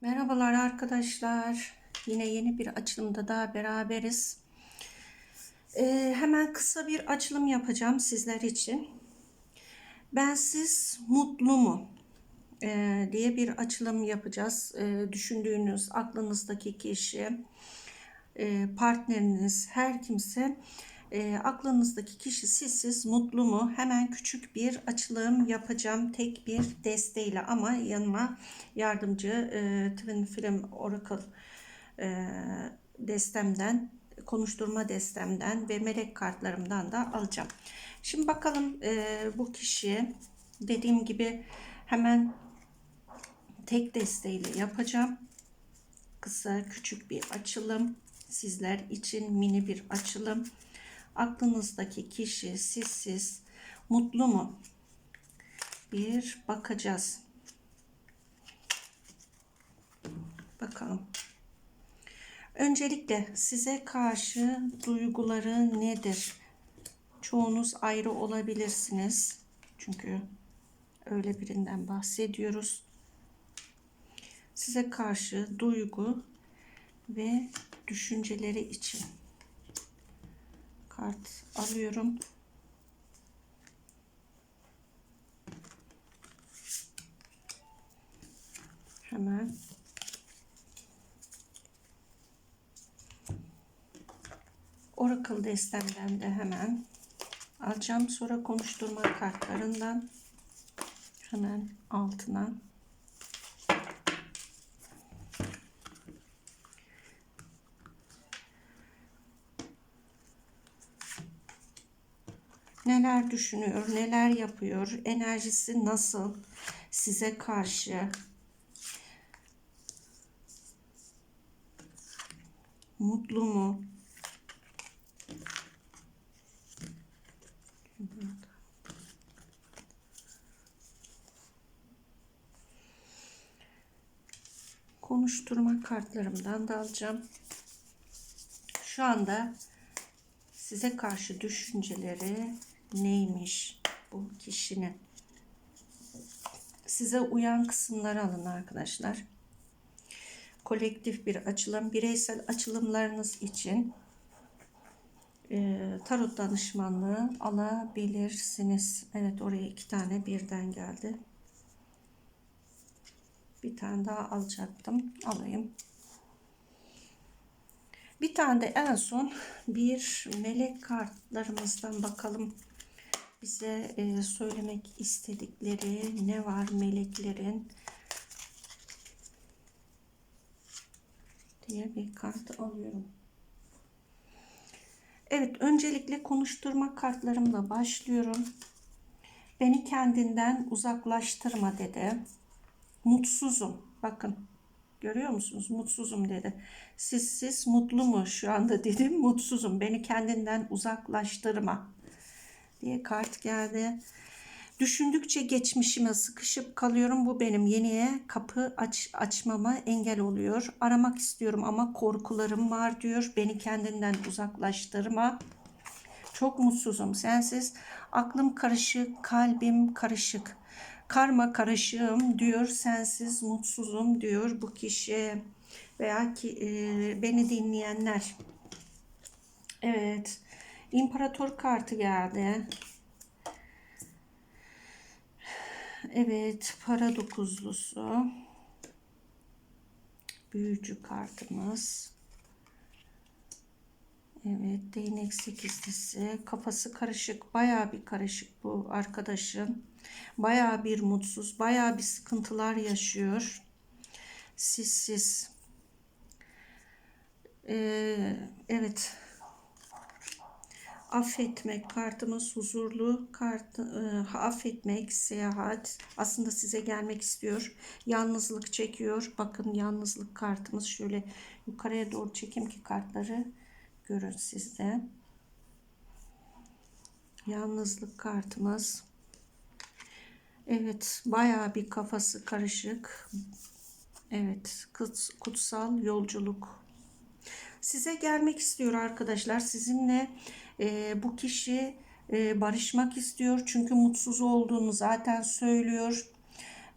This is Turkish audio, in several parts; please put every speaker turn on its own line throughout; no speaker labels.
Merhabalar arkadaşlar. Yine yeni bir açılımda daha beraberiz. Ee, hemen kısa bir açılım yapacağım sizler için. Bensiz mutlu mu? Ee, diye bir açılım yapacağız. Ee, düşündüğünüz aklınızdaki kişi, e, partneriniz, her kimse e, aklınızdaki kişi sizsiz mutlu mu? Hemen küçük bir açılım yapacağım tek bir desteğiyle ama yanıma yardımcı e, Twin Film Oracle e, destemden konuşturma destemden ve melek kartlarımdan da alacağım. Şimdi bakalım e, bu kişi dediğim gibi hemen tek desteğiyle yapacağım. Kısa küçük bir açılım sizler için mini bir açılım. Aklınızdaki kişi sizsiz mutlu mu? Bir bakacağız. Bakalım. Öncelikle size karşı duyguları nedir? Çoğunuz ayrı olabilirsiniz. Çünkü öyle birinden bahsediyoruz. Size karşı duygu ve düşünceleri için kart alıyorum. Hemen Oracle destemden de hemen alacağım. Sonra konuşturma kartlarından hemen altına neler düşünüyor, neler yapıyor, enerjisi nasıl size karşı mutlu mu? Konuşturma kartlarımdan da alacağım. Şu anda size karşı düşünceleri neymiş bu kişinin? Size uyan kısımları alın arkadaşlar. Kolektif bir açılım, bireysel açılımlarınız için e, tarot danışmanlığı alabilirsiniz. Evet oraya iki tane birden geldi. Bir tane daha alacaktım. Alayım. Bir tane de en son bir melek kartlarımızdan bakalım. Bize e, söylemek istedikleri ne var meleklerin diye bir kart alıyorum. Evet öncelikle konuşturma kartlarımla başlıyorum. Beni kendinden uzaklaştırma dedi. Mutsuzum. Bakın Görüyor musunuz? Mutsuzum dedi. Siz siz mutlu mu şu anda dedim. Mutsuzum. Beni kendinden uzaklaştırma diye kart geldi. Düşündükçe geçmişime sıkışıp kalıyorum. Bu benim yeniye kapı aç, açmama engel oluyor. Aramak istiyorum ama korkularım var diyor. Beni kendinden uzaklaştırma. Çok mutsuzum sensiz. Aklım karışık, kalbim karışık karma karışığım diyor, sensiz mutsuzum diyor bu kişi veya ki e, beni dinleyenler. Evet, imparator kartı geldi. Evet, para dokuzlusu. Büyücü kartımız. Evet, değnek sekizlisi. Kafası karışık, baya bir karışık bu arkadaşın. Baya bir mutsuz, baya bir sıkıntılar yaşıyor. Sissiz. Ee, evet. Affetmek kartımız huzurlu kart e, affetmek seyahat aslında size gelmek istiyor yalnızlık çekiyor bakın yalnızlık kartımız şöyle yukarıya doğru çekeyim ki kartları görün sizde yalnızlık kartımız Evet, bayağı bir kafası karışık. Evet, kutsal yolculuk. Size gelmek istiyor arkadaşlar. Sizinle e, bu kişi e, barışmak istiyor. Çünkü mutsuz olduğunu zaten söylüyor.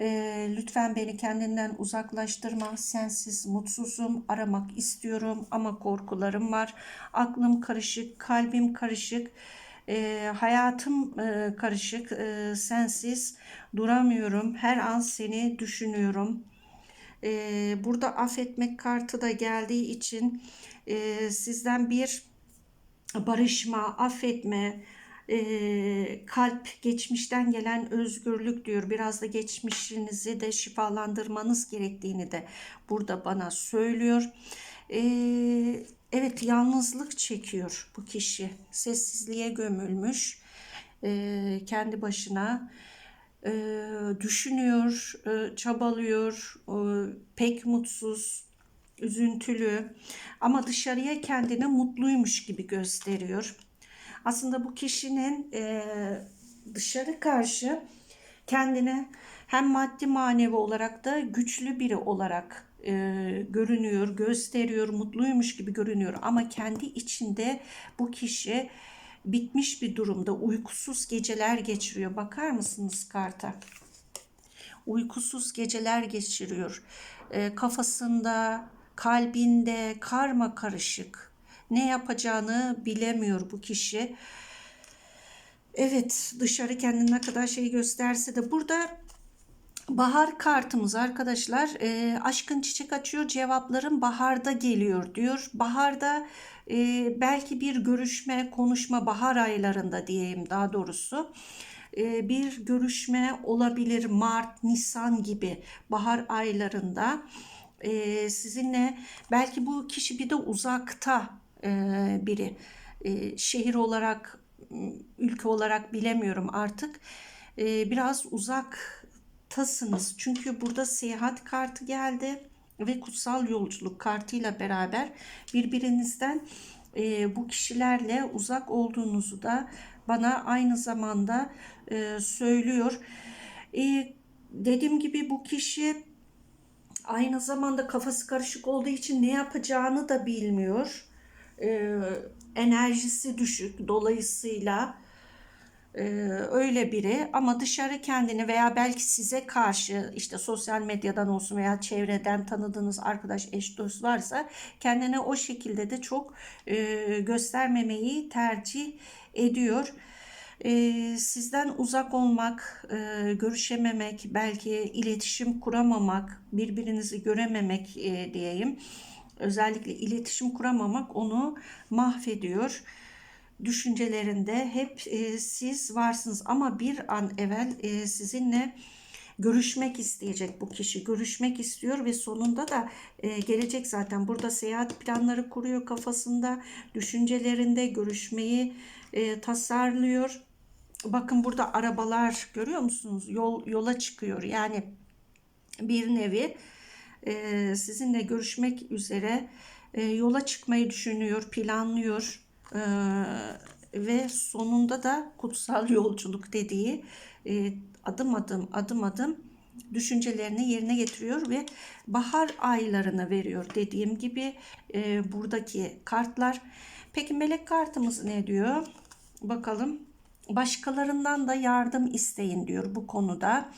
Ee, lütfen beni kendinden uzaklaştırma. Sensiz mutsuzum. Aramak istiyorum ama korkularım var. Aklım karışık, kalbim karışık. Ee, hayatım e, karışık. Ee, sensiz duramıyorum. Her an seni düşünüyorum. Ee, burada affetmek kartı da geldiği için e, sizden bir barışma, affetme, e, kalp, geçmişten gelen özgürlük diyor. Biraz da geçmişinizi de şifalandırmanız gerektiğini de burada bana söylüyor. E, evet yalnızlık çekiyor bu kişi. Sessizliğe gömülmüş. E, kendi başına e, düşünüyor, e, çabalıyor, e, pek mutsuz, üzüntülü ama dışarıya kendini mutluymuş gibi gösteriyor. Aslında bu kişinin e, dışarı karşı kendini hem maddi manevi olarak da güçlü biri olarak e, görünüyor, gösteriyor, mutluymuş gibi görünüyor. Ama kendi içinde bu kişi bitmiş bir durumda, uykusuz geceler geçiriyor. Bakar mısınız karta? Uykusuz geceler geçiriyor. E, kafasında, kalbinde karma karışık. Ne yapacağını bilemiyor bu kişi. Evet dışarı kendine ne kadar şey gösterse de burada bahar kartımız arkadaşlar e, aşkın çiçek açıyor cevapların baharda geliyor diyor. Baharda e, belki bir görüşme konuşma bahar aylarında diyeyim daha doğrusu. E, bir görüşme olabilir Mart, Nisan gibi bahar aylarında. E, sizinle belki bu kişi bir de uzakta e, biri. E, şehir olarak ülke olarak bilemiyorum artık. E, biraz uzaktasınız. Çünkü burada seyahat kartı geldi ve kutsal yolculuk kartıyla beraber birbirinizden e, bu kişilerle uzak olduğunuzu da bana aynı zamanda e, söylüyor. E, dediğim gibi bu kişi aynı zamanda kafası karışık olduğu için ne yapacağını da bilmiyor. E, enerjisi düşük dolayısıyla e, öyle biri ama dışarı kendini veya belki size karşı işte sosyal medyadan olsun veya çevreden tanıdığınız arkadaş eş dost varsa kendine o şekilde de çok e, göstermemeyi tercih ediyor. E, sizden uzak olmak, e, görüşememek, belki iletişim kuramamak, birbirinizi görememek e, diyeyim. Özellikle iletişim kuramamak onu mahvediyor. Düşüncelerinde hep e, siz varsınız ama bir an evvel e, sizinle görüşmek isteyecek bu kişi. Görüşmek istiyor ve sonunda da e, gelecek zaten. Burada seyahat planları kuruyor kafasında, düşüncelerinde görüşmeyi e, tasarlıyor. Bakın burada arabalar görüyor musunuz? Yol yola çıkıyor. Yani bir nevi e, sizinle görüşmek üzere e, yola çıkmayı düşünüyor, planlıyor e, ve sonunda da kutsal yolculuk dediği e, adım adım adım adım düşüncelerini yerine getiriyor ve bahar aylarını veriyor dediğim gibi e, buradaki kartlar. Peki melek kartımız ne diyor? Bakalım. Başkalarından da yardım isteyin diyor bu konuda.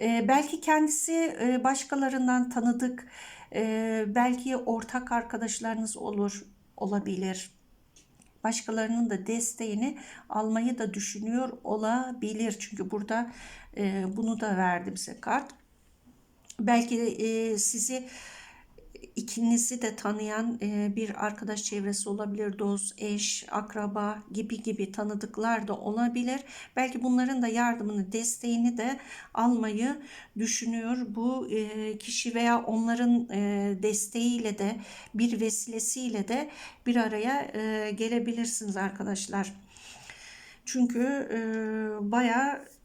E, belki kendisi e, başkalarından tanıdık, e, belki ortak arkadaşlarınız olur, olabilir. Başkalarının da desteğini almayı da düşünüyor olabilir. Çünkü burada e, bunu da verdi bize kart. Belki e, sizi ikinizi de tanıyan e, bir arkadaş çevresi olabilir, dost, eş, akraba gibi gibi tanıdıklar da olabilir. Belki bunların da yardımını, desteğini de almayı düşünüyor. Bu e, kişi veya onların e, desteğiyle de bir vesilesiyle de bir araya gelebilirsiniz arkadaşlar. Çünkü bayağı ee,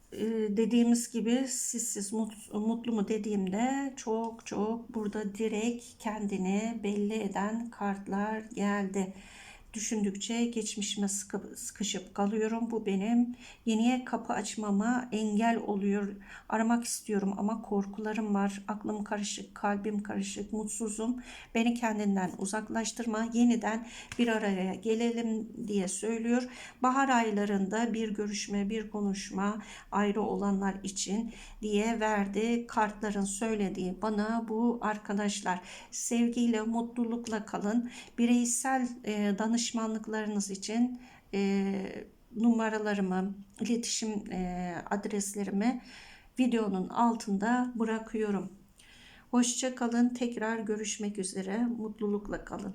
dediğimiz gibi sizsiz mutlu mu dediğimde çok çok burada direkt kendini belli eden kartlar geldi. Düşündükçe geçmişime sıkı, sıkışıp kalıyorum. Bu benim yeniye kapı açmama engel oluyor. Aramak istiyorum ama korkularım var. Aklım karışık, kalbim karışık, mutsuzum. Beni kendinden uzaklaştırma. Yeniden bir araya gelelim diye söylüyor. Bahar aylarında bir görüşme, bir konuşma ayrı olanlar için diye verdi. Kartların söylediği bana bu arkadaşlar. Sevgiyle, mutlulukla kalın. Bireysel e, danışmanlıklarınız için e, numaralarımı, iletişim e, adreslerimi videonun altında bırakıyorum. Hoşça kalın. Tekrar görüşmek üzere. Mutlulukla kalın.